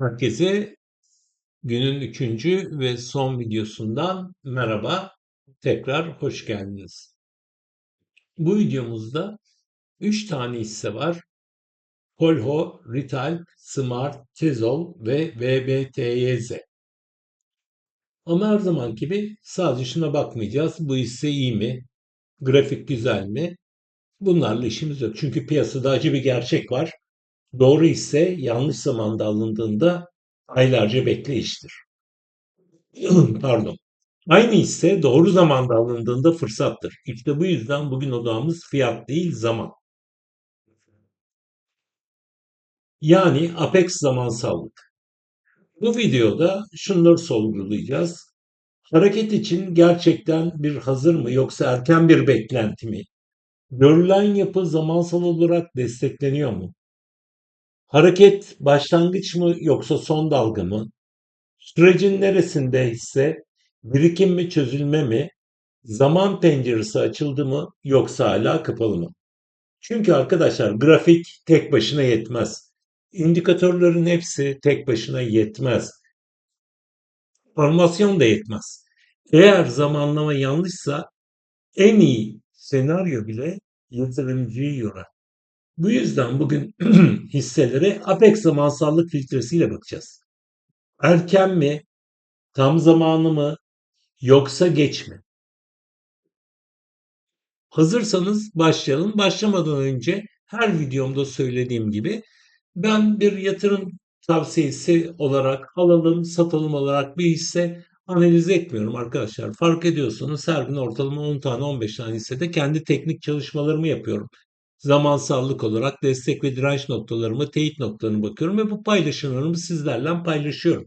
Herkese günün üçüncü ve son videosundan merhaba. Tekrar hoş geldiniz. Bu videomuzda 3 tane hisse var. Polho, Rital, Smart, Tezol ve VBTYZ. Ama her zaman gibi sadece şuna bakmayacağız. Bu hisse iyi mi? Grafik güzel mi? Bunlarla işimiz yok. Çünkü piyasada acı bir gerçek var. Doğru hisse yanlış zamanda alındığında aylarca bekleyiştir. Pardon. Aynı hisse doğru zamanda alındığında fırsattır. İşte bu yüzden bugün odağımız fiyat değil zaman. Yani Apex zamansallık. Bu videoda şunları sorgulayacağız. Hareket için gerçekten bir hazır mı yoksa erken bir beklenti mi? Görülen yapı zamansal olarak destekleniyor mu? Hareket başlangıç mı yoksa son dalga mı? Sürecin neresinde ise birikim mi çözülme mi? Zaman penceresi açıldı mı yoksa hala kapalı mı? Çünkü arkadaşlar grafik tek başına yetmez. İndikatörlerin hepsi tek başına yetmez. Formasyon da yetmez. Eğer zamanlama yanlışsa en iyi senaryo bile yatırımcıyı yorar. Bu yüzden bugün hisselere Apex zamansallık filtresiyle bakacağız. Erken mi, tam zamanı mı, yoksa geç mi? Hazırsanız başlayalım. Başlamadan önce her videomda söylediğim gibi ben bir yatırım tavsiyesi olarak alalım, satalım olarak bir hisse analiz etmiyorum arkadaşlar. Fark ediyorsunuz her gün ortalama 10 tane 15 tane hissede kendi teknik çalışmalarımı yapıyorum. Zamansallık olarak destek ve direnç noktalarımı, teyit noktalarını bakıyorum ve bu paylaşımlarımı sizlerle paylaşıyorum.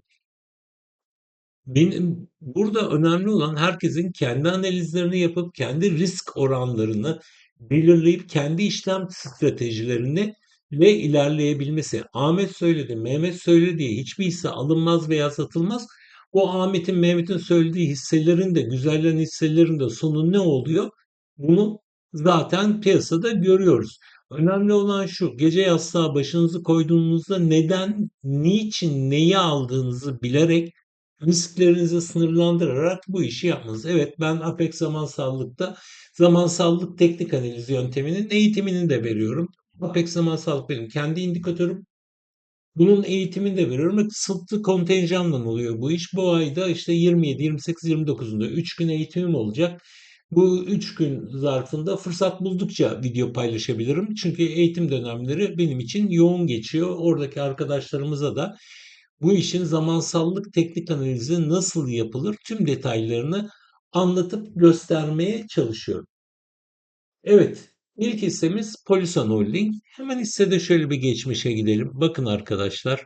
Benim burada önemli olan herkesin kendi analizlerini yapıp kendi risk oranlarını belirleyip kendi işlem stratejilerini ve ilerleyebilmesi. Ahmet söyledi, Mehmet söyledi diye hiçbir hisse alınmaz veya satılmaz. O Ahmet'in, Mehmet'in söylediği hisselerin de, güzellen hisselerin de sonu ne oluyor? Bunu zaten piyasada görüyoruz. Önemli olan şu, gece yastığa başınızı koyduğunuzda neden, niçin, neyi aldığınızı bilerek risklerinizi sınırlandırarak bu işi yapmanız. Evet ben Apex zamansallıkta zamansallık teknik analiz yönteminin eğitimini de veriyorum. Apex zamansallık benim kendi indikatörüm. Bunun eğitimini de veriyorum ve kısıtlı kontenjanla oluyor bu iş. Bu ayda işte 27, 28, 29'unda 3 gün eğitimim olacak. Bu 3 gün zarfında fırsat buldukça video paylaşabilirim. Çünkü eğitim dönemleri benim için yoğun geçiyor. Oradaki arkadaşlarımıza da bu işin zamansallık teknik analizi nasıl yapılır tüm detaylarını anlatıp göstermeye çalışıyorum. Evet, ilk hissemiz Polisan Holding. Hemen hissede şöyle bir geçmişe gidelim. Bakın arkadaşlar,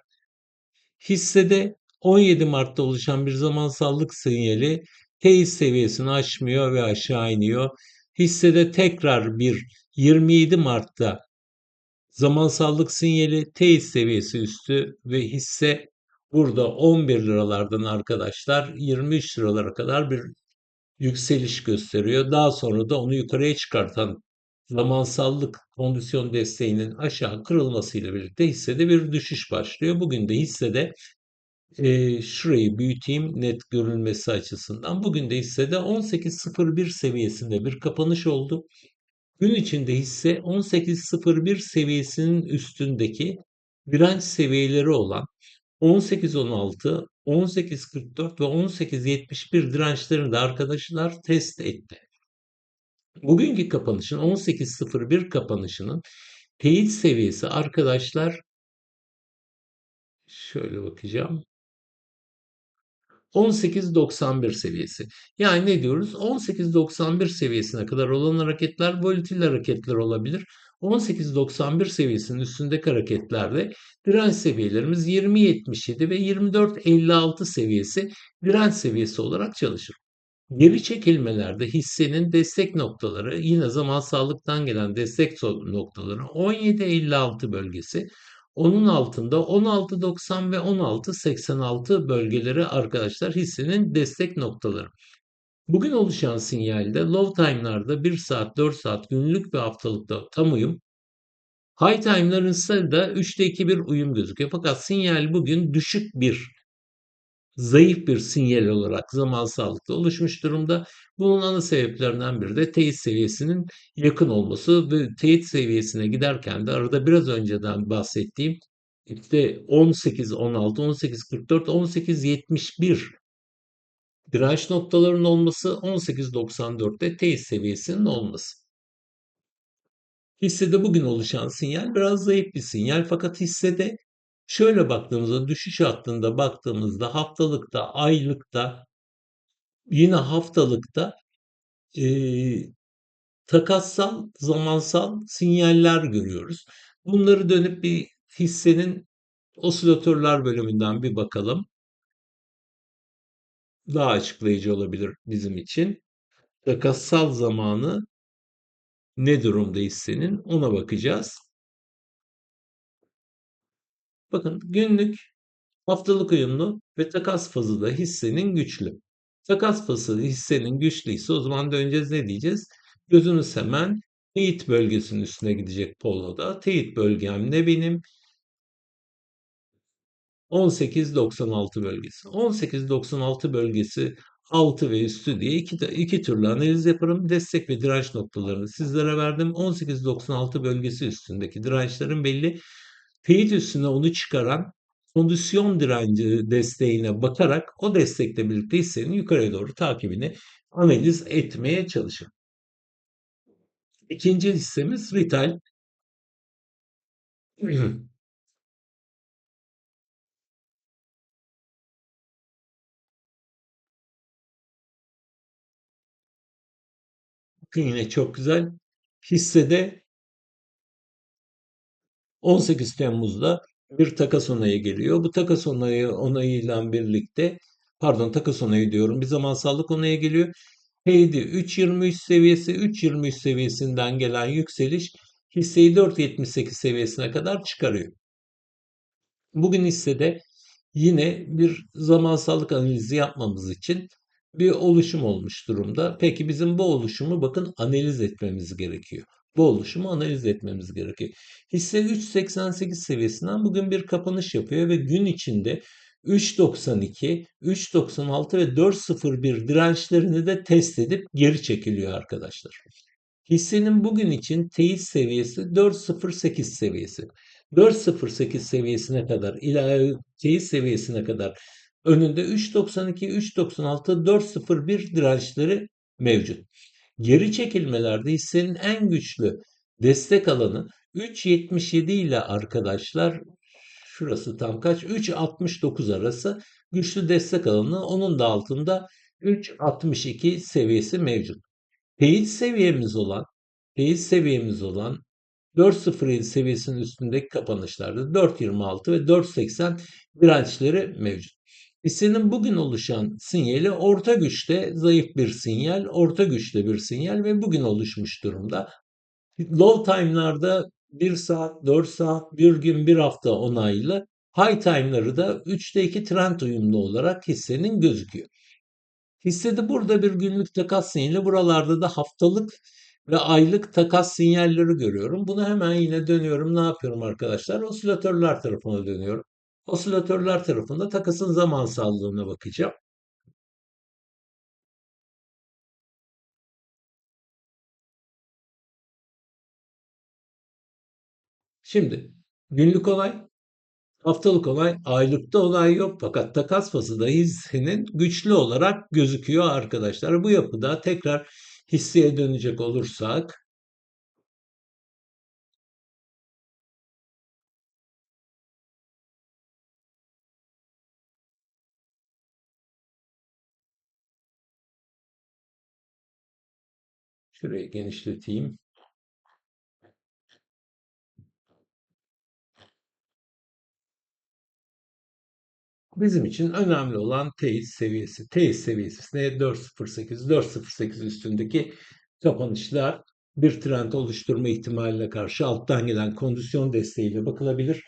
hissede 17 Mart'ta oluşan bir zamansallık sinyali teyit seviyesini aşmıyor ve aşağı iniyor. Hissede tekrar bir 27 Mart'ta zamansallık sinyali teyit seviyesi üstü ve hisse Burada 11 liralardan arkadaşlar 23 liralara kadar bir yükseliş gösteriyor. Daha sonra da onu yukarıya çıkartan zamansallık kondisyon desteğinin aşağı kırılmasıyla birlikte hissede bir düşüş başlıyor. Bugün de hissede e, şurayı büyüteyim net görülmesi açısından. Bugün de hissede 18.01 seviyesinde bir kapanış oldu. Gün içinde hisse 18.01 seviyesinin üstündeki direnç seviyeleri olan 18-16, 18-44 ve 18-71 dirençlerini de arkadaşlar test etti. Bugünkü kapanışın 18.01 kapanışının teyit seviyesi arkadaşlar şöyle bakacağım. 18.91 seviyesi. Yani ne diyoruz? 18.91 seviyesine kadar olan hareketler volatil hareketler olabilir. 18.91 seviyesinin üstündeki hareketlerde direnç seviyelerimiz 20.77 ve 24.56 seviyesi direnç seviyesi olarak çalışır. Geri çekilmelerde hissenin destek noktaları yine zamansallıktan gelen destek noktaları 17.56 bölgesi onun altında 16.90 ve 16.86 bölgeleri arkadaşlar hissenin destek noktaları. Bugün oluşan sinyalde low time'larda 1 saat, 4 saat, günlük ve haftalıkta tam uyum High time'ların ise da 3'te 2 bir uyum gözüküyor. Fakat sinyal bugün düşük bir zayıf bir sinyal olarak zaman sağlıkta oluşmuş durumda. Bunun ana sebeplerinden biri de teyit seviyesinin yakın olması ve teyit seviyesine giderken de arada biraz önceden bahsettiğim işte 18, 16, 18, 44, 18, 71 direnç noktalarının olması, 18, 94'te teyit seviyesinin olması. Hissede bugün oluşan sinyal biraz zayıf bir sinyal fakat hissede şöyle baktığımızda düşüş hattında baktığımızda haftalıkta, aylıkta yine haftalıkta e, takassal, zamansal sinyaller görüyoruz. Bunları dönüp bir hissenin osilatörler bölümünden bir bakalım. Daha açıklayıcı olabilir bizim için. Takassal zamanı ne durumda hissenin ona bakacağız. Bakın günlük, haftalık uyumlu ve takas fazı da hissenin güçlü. Takas fazı hissenin güçlüyse o zaman döneceğiz ne diyeceğiz? Gözünüz hemen teyit bölgesinin üstüne gidecek poloda. Teyit bölgem ne benim? 18-96 bölgesi. 18-96 bölgesi altı ve üstü diye iki, iki türlü analiz yaparım. Destek ve direnç noktalarını sizlere verdim. 18-96 bölgesi üstündeki dirençlerin belli. Teyit üstüne onu çıkaran kondisyon direnci desteğine bakarak o destekle birlikte hissenin yukarıya doğru takibini analiz etmeye çalışın. İkinci hissemiz retail. Yine çok güzel. Hissede 18 Temmuz'da bir takas onayı geliyor. Bu takas onayı onayıyla birlikte pardon takas onayı diyorum. Bir zamansallık onayı geliyor. P'di 3.23 seviyesi 3.23 seviyesinden gelen yükseliş hisseyi 4.78 seviyesine kadar çıkarıyor. Bugün hissede yine bir zamansallık analizi yapmamız için bir oluşum olmuş durumda. Peki bizim bu oluşumu bakın analiz etmemiz gerekiyor. Bu oluşumu analiz etmemiz gerekiyor. Hisse 3.88 seviyesinden bugün bir kapanış yapıyor ve gün içinde 3.92, 3.96 ve 4.01 dirençlerini de test edip geri çekiliyor arkadaşlar. Hissenin bugün için teyit seviyesi 4.08 seviyesi. 4.08 seviyesine kadar ilave teyit seviyesine kadar önünde 3.92, 3.96, 4.01 dirençleri mevcut. Geri çekilmelerde hissenin en güçlü destek alanı 3.77 ile arkadaşlar şurası tam kaç? 3.69 arası güçlü destek alanı. Onun da altında 3.62 seviyesi mevcut. Teyit seviyemiz olan teyit seviyemiz olan 4.07 seviyesinin üstündeki kapanışlarda 4.26 ve 4.80 dirençleri mevcut. Hissenin bugün oluşan sinyali orta güçte zayıf bir sinyal, orta güçte bir sinyal ve bugün oluşmuş durumda. Low time'larda 1 saat, 4 saat, 1 gün, 1 hafta onaylı. High time'ları da 3'te 2 trend uyumlu olarak hissenin gözüküyor. Hissede burada bir günlük takas sinyali, buralarda da haftalık ve aylık takas sinyalleri görüyorum. Bunu hemen yine dönüyorum. Ne yapıyorum arkadaşlar? Osilatörler tarafına dönüyorum. Osilatörler tarafında takasın zamansallığına bakacağım. Şimdi günlük olay, haftalık olay, aylıkta olay yok fakat takas fazı da hissenin güçlü olarak gözüküyor arkadaşlar. Bu yapıda tekrar hisseye dönecek olursak şurayı genişleteyim. Bizim için önemli olan teyit seviyesi. Teyit seviyesi ne? 4.08, 4.08 üstündeki kapanışlar bir trend oluşturma ihtimaline karşı alttan gelen kondisyon desteğiyle bakılabilir.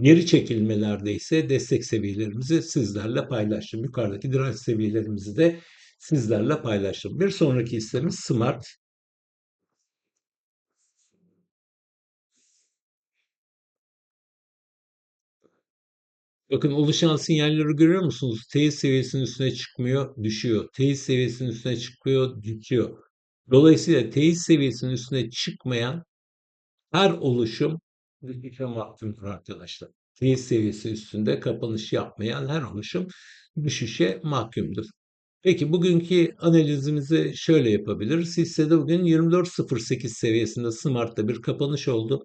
Geri çekilmelerde ise destek seviyelerimizi sizlerle paylaştım. Yukarıdaki direnç seviyelerimizi de sizlerle paylaştım. Bir sonraki hissemiz Smart. Bakın oluşan sinyalleri görüyor musunuz? Teyit seviyesinin üstüne çıkmıyor, düşüyor. Teyit seviyesinin üstüne çıkıyor, düşüyor. Dolayısıyla teyit seviyesinin üstüne çıkmayan her oluşum düşüşe mahkumdur arkadaşlar. Teyit seviyesi üstünde kapanış yapmayan her oluşum düşüşe mahkumdur. Peki bugünkü analizimizi şöyle yapabiliriz. Hissede bugün 24.08 seviyesinde Smart'ta bir kapanış oldu.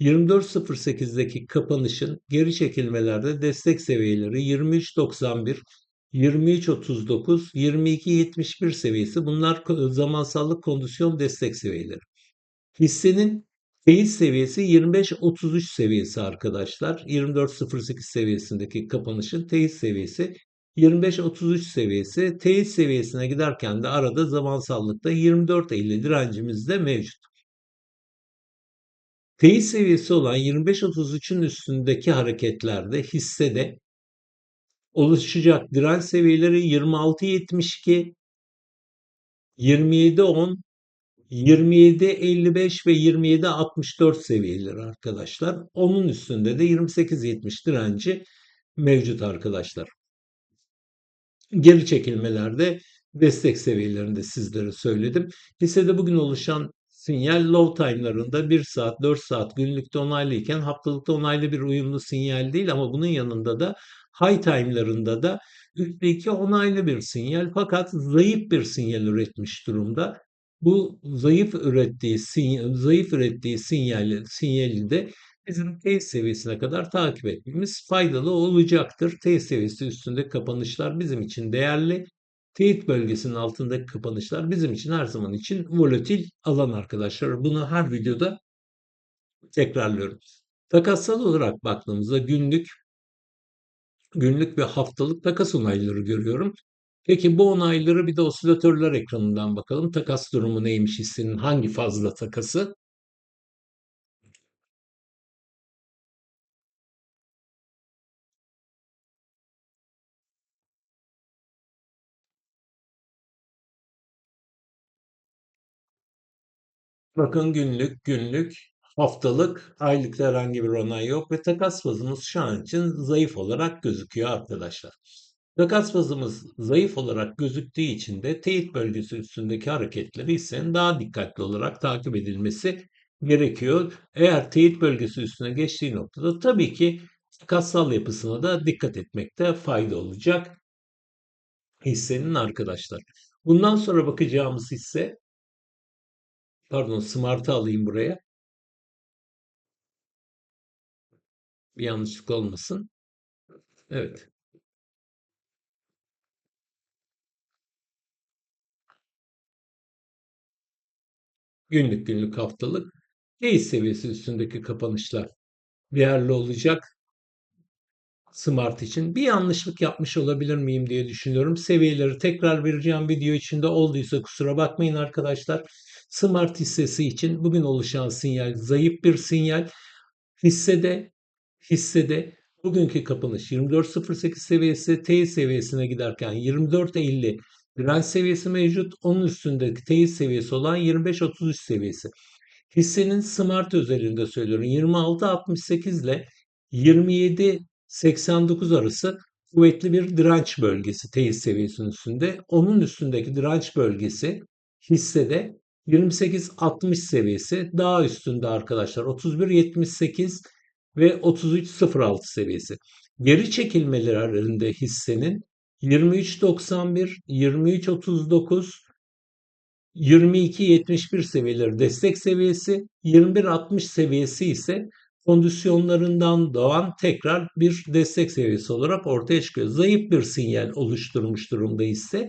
24.08'deki kapanışın geri çekilmelerde destek seviyeleri 23.91, 23.39, 22.71 seviyesi. Bunlar zamansallık kondisyon destek seviyeleri. Hissenin teyit seviyesi 25.33 seviyesi arkadaşlar. 24.08 seviyesindeki kapanışın teyit seviyesi 25-33 seviyesi teyit seviyesine giderken de arada zamansallıkta 24.50 direncimiz de mevcut. Teyit seviyesi olan 25-33'ün üstündeki hareketlerde hissede oluşacak direnç seviyeleri 26.72, 27.10, 27.55 ve 27.64 seviyeleri arkadaşlar. Onun üstünde de 28.70 direnci mevcut arkadaşlar geri çekilmelerde destek seviyelerinde sizlere söyledim. Hissede bugün oluşan sinyal low time'larında 1 saat, 4 saat günlükte onaylıyken haftalıkta onaylı bir uyumlu sinyal değil ama bunun yanında da high time'larında da 3'te 2 onaylı bir sinyal fakat zayıf bir sinyal üretmiş durumda. Bu zayıf ürettiği sinyal, zayıf ürettiği sinyali, sinyali de bizim teyit seviyesine kadar takip etmemiz faydalı olacaktır. Teyit seviyesi üstünde kapanışlar bizim için değerli. Teyit bölgesinin altındaki kapanışlar bizim için her zaman için volatil alan arkadaşlar. Bunu her videoda tekrarlıyorum. Takassal olarak baktığımızda günlük günlük ve haftalık takas onayları görüyorum. Peki bu onayları bir de osilatörler ekranından bakalım. Takas durumu neymiş hissenin hangi fazla takası? Bakın günlük, günlük, haftalık, aylık herhangi bir onay yok ve takas fazımız şu an için zayıf olarak gözüküyor arkadaşlar. Takas fazımız zayıf olarak gözüktüğü için de teyit bölgesi üstündeki hareketleri ise daha dikkatli olarak takip edilmesi gerekiyor. Eğer teyit bölgesi üstüne geçtiği noktada tabii ki takassal yapısına da dikkat etmekte fayda olacak hissenin arkadaşlar. Bundan sonra bakacağımız hisse Pardon Smart'ı alayım buraya. Bir yanlışlık olmasın. Evet. Günlük günlük haftalık değil seviyesi üstündeki kapanışlar değerli olacak. Smart için bir yanlışlık yapmış olabilir miyim diye düşünüyorum. Seviyeleri tekrar vereceğim video içinde olduysa kusura bakmayın arkadaşlar. Smart hissesi için bugün oluşan sinyal zayıf bir sinyal. Hissede hissede bugünkü kapanış 24.08 seviyesi teyit seviyesine giderken 24.50 direnç seviyesi mevcut. Onun üstündeki teyit seviyesi olan 25.33 seviyesi. Hissenin smart özelinde söylüyorum 26.68 ile 27.89 arası kuvvetli bir direnç bölgesi teyit seviyesinin üstünde. Onun üstündeki direnç bölgesi hissede 28-60 seviyesi daha üstünde arkadaşlar. 31-78 ve 33-06 seviyesi. Geri çekilmelerinde hissenin 23.91, 23.39, 22.71 seviyeleri destek seviyesi, 21.60 seviyesi ise kondisyonlarından doğan tekrar bir destek seviyesi olarak ortaya çıkıyor. Zayıf bir sinyal oluşturmuş durumda ise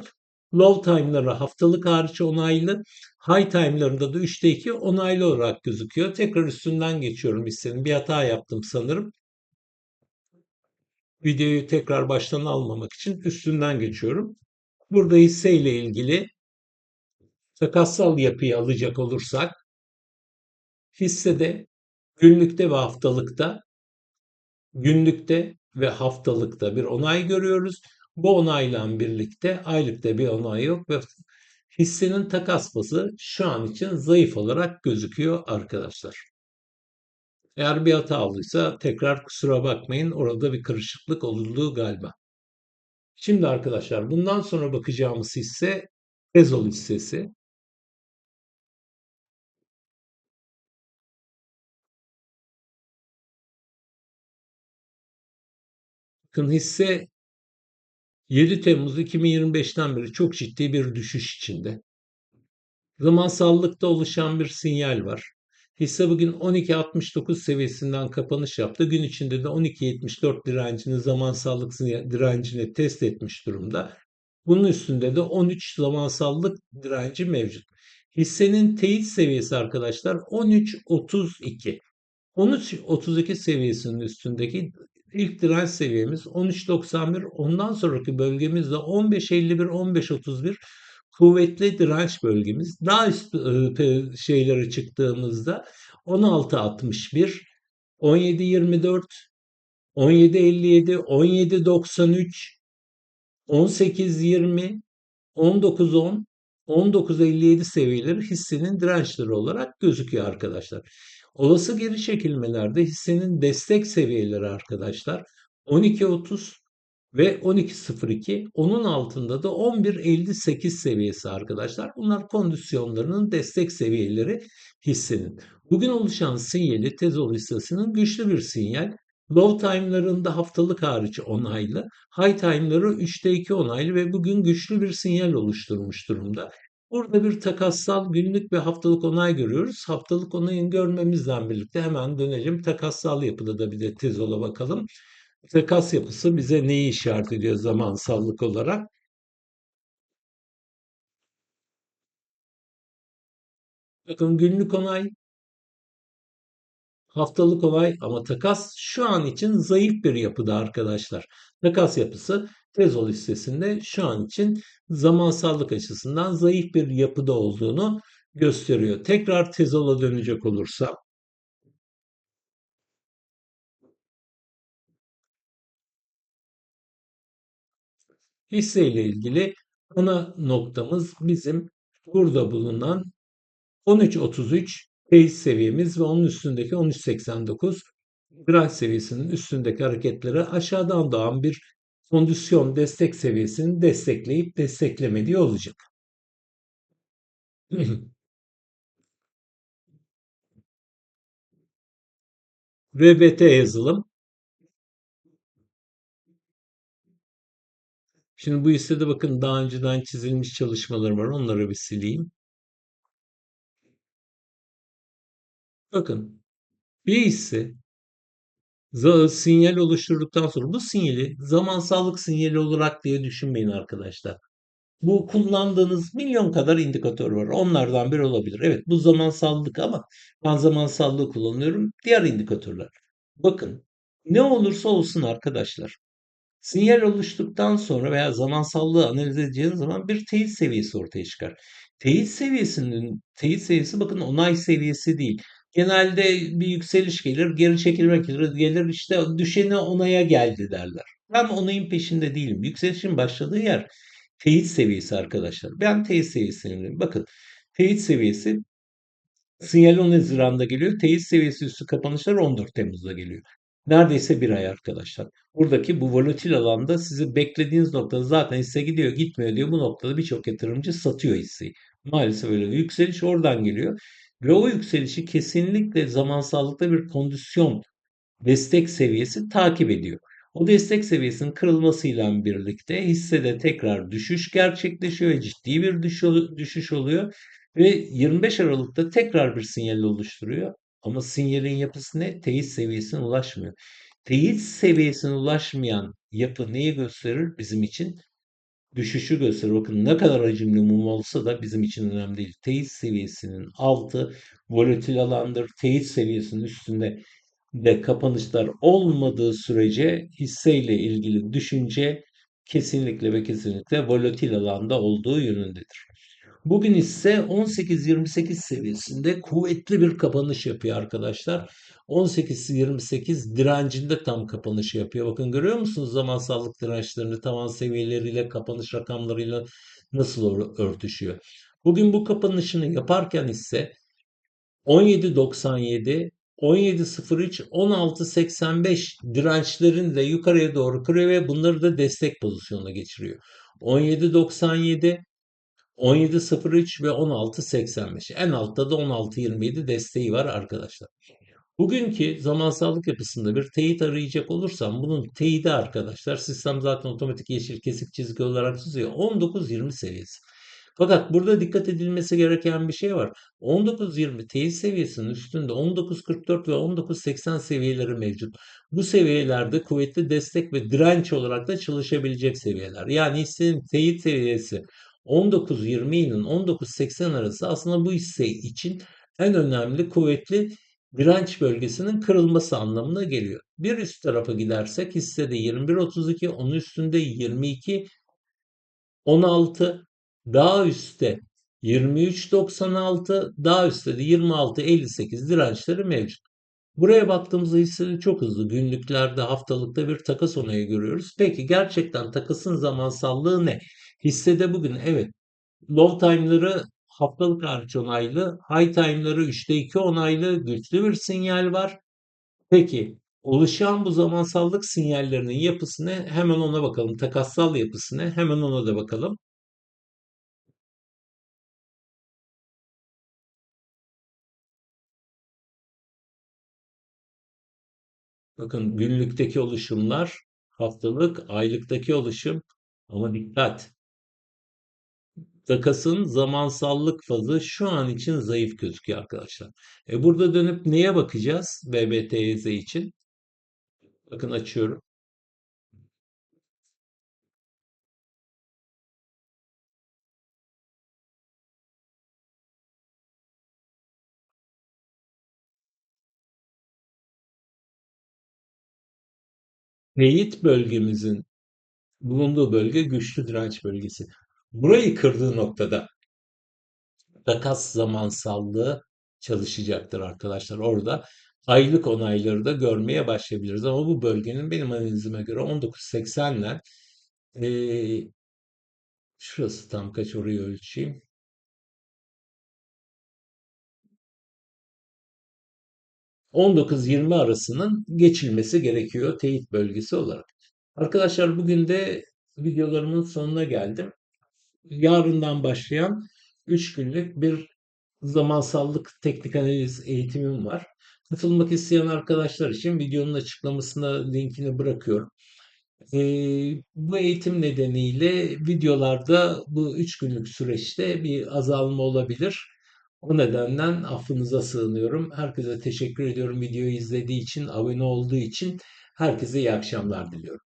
Low time'ları haftalık hariç onaylı. High time'larında da 3'te 2 onaylı olarak gözüküyor. Tekrar üstünden geçiyorum hissenin. Bir hata yaptım sanırım. Videoyu tekrar baştan almamak için üstünden geçiyorum. Burada hisseyle ilgili takassal yapıyı alacak olursak hissede günlükte ve haftalıkta günlükte ve haftalıkta bir onay görüyoruz. Bu onayla birlikte aylıkta bir onay yok ve hissenin takas pası şu an için zayıf olarak gözüküyor arkadaşlar. Eğer bir hata olduysa tekrar kusura bakmayın. Orada bir karışıklık oldu galiba. Şimdi arkadaşlar bundan sonra bakacağımız hisse Ezol hissesi. Bakın hisse 7 Temmuz 2025'ten beri çok ciddi bir düşüş içinde. Zamansallıkta oluşan bir sinyal var. Hisse bugün 12.69 seviyesinden kapanış yaptı. Gün içinde de 12.74 direncini zamansallık direncini test etmiş durumda. Bunun üstünde de 13 zamansallık direnci mevcut. Hissenin teyit seviyesi arkadaşlar 13.32. 13.32 seviyesinin üstündeki ilk direnç seviyemiz 13.91. Ondan sonraki bölgemiz de 15.51, 15.31 kuvvetli direnç bölgemiz. Daha üst e, şeylere çıktığımızda 16.61, 17.24, 17.57, 17.93, 18.20, 19.10, 19.57 seviyeleri hissenin dirençleri olarak gözüküyor arkadaşlar. Olası geri çekilmelerde hissenin destek seviyeleri arkadaşlar 12.30 ve 12.02 onun altında da 11.58 seviyesi arkadaşlar. Bunlar kondisyonlarının destek seviyeleri hissenin. Bugün oluşan sinyali Tezol hissesinin güçlü bir sinyal. Low time'larında haftalık hariç onaylı, high time'ları 3'te 2 onaylı ve bugün güçlü bir sinyal oluşturmuş durumda. Burada bir takassal günlük ve haftalık onay görüyoruz. Haftalık onayın görmemizden birlikte hemen dönelim. Takassal yapıda da bir de Tezol'a bakalım. Takas yapısı bize neyi işaret ediyor zamansallık olarak? Bakın günlük onay, haftalık onay ama takas şu an için zayıf bir yapıda arkadaşlar. Takas yapısı Tezol listesinde şu an için zamansallık açısından zayıf bir yapıda olduğunu gösteriyor. Tekrar Tezol'a dönecek olursam hisse ile ilgili ana noktamız bizim burada bulunan 13.33 base seviyemiz ve onun üstündeki 13.89 direnç seviyesinin üstündeki hareketleri aşağıdan doğan bir kondisyon destek seviyesini destekleyip desteklemediği olacak. VBT yazılım Şimdi bu hissede bakın daha önceden çizilmiş çalışmalar var. Onları bir sileyim. Bakın bir hisse sinyal oluşturduktan sonra bu sinyali zamansallık sinyali olarak diye düşünmeyin arkadaşlar. Bu kullandığınız milyon kadar indikatör var. Onlardan biri olabilir. Evet bu zamansallık ama ben zamansallığı kullanıyorum. Diğer indikatörler. Bakın ne olursa olsun arkadaşlar. Sinyal oluştuktan sonra veya zamansallığı analiz edeceğiniz zaman bir teyit seviyesi ortaya çıkar. Teyit seviyesinin teyit seviyesi bakın onay seviyesi değil. Genelde bir yükseliş gelir, geri çekilmek gelir, gelir işte düşeni onaya geldi derler. Ben onayın peşinde değilim. Yükselişin başladığı yer teyit seviyesi arkadaşlar. Ben teyit seviyesini bakın. Teyit seviyesi sinyal 10 Haziran'da geliyor. Teyit seviyesi üstü kapanışlar 14 Temmuz'da geliyor. Neredeyse bir ay arkadaşlar. Buradaki bu volatil alanda sizi beklediğiniz noktada zaten hisse gidiyor gitmiyor diyor. Bu noktada birçok yatırımcı satıyor hisseyi. Maalesef öyle bir yükseliş oradan geliyor. Ve o yükselişi kesinlikle zamansallıkta bir kondisyon destek seviyesi takip ediyor. O destek seviyesinin kırılmasıyla birlikte hissede tekrar düşüş gerçekleşiyor ve ciddi bir düşüş oluyor. Ve 25 Aralık'ta tekrar bir sinyal oluşturuyor. Ama sinyalin yapısı ne? Teyit seviyesine ulaşmıyor. Teyit seviyesine ulaşmayan yapı neyi gösterir? Bizim için düşüşü gösterir. Bakın ne kadar hacimli mum olsa da bizim için önemli değil. Teyit seviyesinin altı volatil alandır. Teyit seviyesinin üstünde de kapanışlar olmadığı sürece hisseyle ilgili düşünce kesinlikle ve kesinlikle volatil alanda olduğu yönündedir. Bugün ise 18-28 seviyesinde kuvvetli bir kapanış yapıyor arkadaşlar. 18-28 direncinde tam kapanış yapıyor. Bakın görüyor musunuz zamansallık dirençlerini tavan seviyeleriyle kapanış rakamlarıyla nasıl örtüşüyor. Bugün bu kapanışını yaparken ise 17.97 17.03 16.85 dirençlerini de yukarıya doğru kırıyor ve bunları da destek pozisyonuna geçiriyor. 17.97 17.03 ve 16.85. En altta da 16.27 desteği var arkadaşlar. Bugünkü zamansallık yapısında bir teyit arayacak olursam bunun teyidi arkadaşlar sistem zaten otomatik yeşil kesik çizgi olarak çiziyor. 19-20 seviyesi. Fakat burada dikkat edilmesi gereken bir şey var. 19-20 teyit seviyesinin üstünde 19-44 ve 19-80 seviyeleri mevcut. Bu seviyelerde kuvvetli destek ve direnç olarak da çalışabilecek seviyeler. Yani hissenin teyit seviyesi 19-20 ile 19-80 arası aslında bu hisse için en önemli kuvvetli direnç bölgesinin kırılması anlamına geliyor. Bir üst tarafa gidersek hissede 21.32, onun üstünde 22, 16, daha üstte 23.96, daha üstte de 26.58 dirençleri mevcut. Buraya baktığımızda hissede çok hızlı günlüklerde, haftalıkta bir takas onayı görüyoruz. Peki gerçekten takasın zamansallığı ne? Hissede bugün evet low time'ları haftalık hariç onaylı, high time'ları 3'te 2 onaylı güçlü bir sinyal var. Peki oluşan bu zamansallık sinyallerinin yapısı ne? Hemen ona bakalım. Takassal yapısı ne? Hemen ona da bakalım. Bakın günlükteki oluşumlar, haftalık, aylıktaki oluşum ama dikkat. Takasın zamansallık fazı şu an için zayıf gözüküyor arkadaşlar. E burada dönüp neye bakacağız BBTZ için? Bakın açıyorum. Teyit bölgemizin bulunduğu bölge güçlü direnç bölgesi. Burayı kırdığı noktada takas zamansallığı çalışacaktır arkadaşlar. Orada aylık onayları da görmeye başlayabiliriz. Ama bu bölgenin benim analizime göre 19.80'ler ee, şurası tam kaç orayı ölçeyim. 19-20 arasının geçilmesi gerekiyor teyit bölgesi olarak. Arkadaşlar bugün de videolarımın sonuna geldim. Yarından başlayan 3 günlük bir zamansallık teknik analiz eğitimim var. Katılmak isteyen arkadaşlar için videonun açıklamasına linkini bırakıyorum. Ee, bu eğitim nedeniyle videolarda bu 3 günlük süreçte bir azalma olabilir. O nedenden affınıza sığınıyorum. Herkese teşekkür ediyorum videoyu izlediği için, abone olduğu için. Herkese iyi akşamlar diliyorum.